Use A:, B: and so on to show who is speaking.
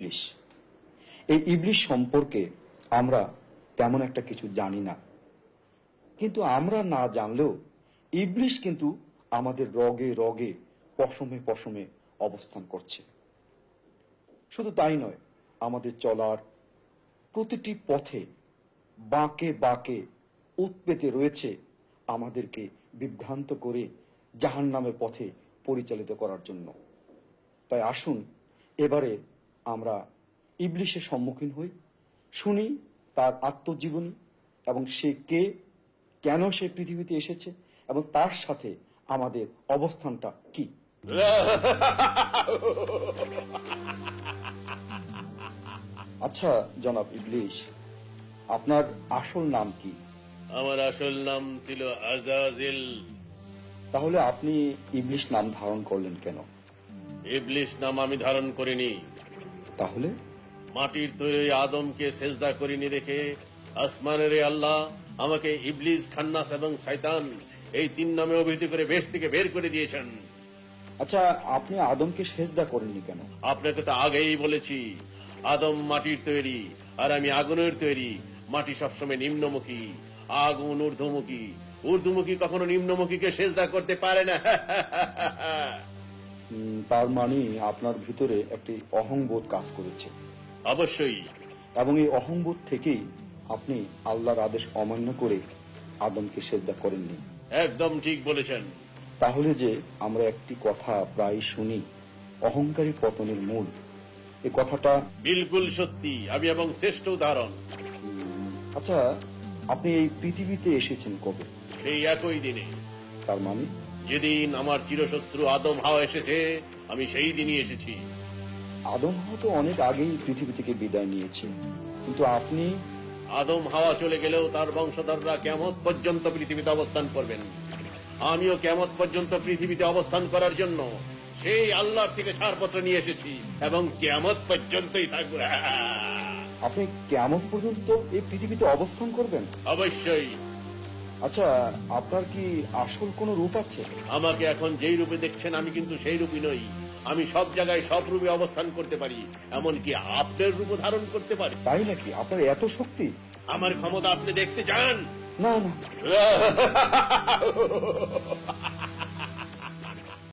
A: ইবলিশ এই ইবলিশ সম্পর্কে আমরা তেমন একটা কিছু জানি না। কিন্তু আমরা না জানলেও ইবলিশ কিন্তু আমাদের রগে রগে পশমে পশমে অবস্থান করছে। শুধু তাই নয়, আমাদের চলার প্রতিটি পথে বাঁকে বাঁকে উৎপেতে রয়েছে আমাদেরকে বিভ্রান্ত করে জাহান নামের পথে পরিচালিত করার জন্য। তাই আসুন, এবারে আমরা ইবলিশের সম্মুখীন হই শুনি তার আত্মজীবনী এবং সে কে কেন সে পৃথিবীতে এসেছে এবং তার সাথে আমাদের অবস্থানটা কি। আচ্ছা জনাব ইবলিশ আপনার আসল নাম কি?
B: আমার আসল নাম ছিল আজাজিল।
A: তাহলে আপনি ইবলিশ নাম ধারণ করলেন কেন?
B: ইবলিশ নাম আমি ধারণ করিনি।
A: তাহলে?
B: মাটির তৈরি আদমকে সেজদা করিনি দেখে আসমানের আল্লাহ আমাকে ইবলিস খান্নাস এবং শয়তান এই তিন নামে অভিহিত করে বেশ থেকে বের করে দিয়েছেন।
A: আচ্ছা আপনি আদমকে সেজদা করেননি কেন?
B: আপনাকে তো আগেই বলেছি আদম মাটির তৈরি আর আমি আগুনের তৈরি। মাটি সবসময় নিম্নমুখী আগুন ঊর্ধ্বমুখী। ঊর্ধ্বমুখী কখনো নিম্নমুখীকে সেজদা করতে পারে না।
A: তার মানে আপনার ভিতরে একটি অহংবোধ কাজ করেছে।
B: অবশ্যই।
A: এবং এই অহংবোধ থেকেই আপনি আল্লাহর আদেশ অমান্য করে আদমকে সেদ্ধা করেননি।
B: একদম ঠিক বলেছেন।
A: তাহলে যে আমরা একটি কথা প্রায় শুনি অহংকারী পতনের মূল এই কথাটা
B: বিলকুল সত্যি আমি এবং শ্রেষ্ঠ উদাহরণ।
A: আচ্ছা আপনি এই পৃথিবীতে এসেছেন কবে?
B: সেই একই দিনে।
A: তার মানে?
B: যেদিন আমার চিরশত্রু আদম হাওয়া এসেছে আমি সেই দিনই এসেছি।
A: আদম হাওয়া তো অনেক আগেই পৃথিবী থেকে বিদায় নিয়েছে। কিন্তু আপনি?
B: আদম হাওয়া চলে গেলেও তার বংশধররা কেমন পর্যন্ত পৃথিবীতে অবস্থান করবেন? আমিও কেমন পর্যন্ত পৃথিবীতে অবস্থান করার জন্য সেই আল্লাহর থেকে ছাড়পত্র নিয়ে এসেছি এবং কেমত পর্যন্তই থাকব।
A: আপনি কেমন পর্যন্ত এই পৃথিবীতে অবস্থান করবেন?
B: অবশ্যই।
A: আচ্ছা আপনার কি আসল কোনো রূপ আছে?
B: আমাকে এখন যেই রূপে দেখছেন আমি কিন্তু সেই রূপই নই। আমি সব জায়গায় সব রূপে অবস্থান করতে পারি এমনকি আপনার রূপ ধারণ করতে পারি।
A: তাই নাকি? আপনার এত শক্তি?
B: আমার ক্ষমতা আপনি দেখতে চান?
A: না না।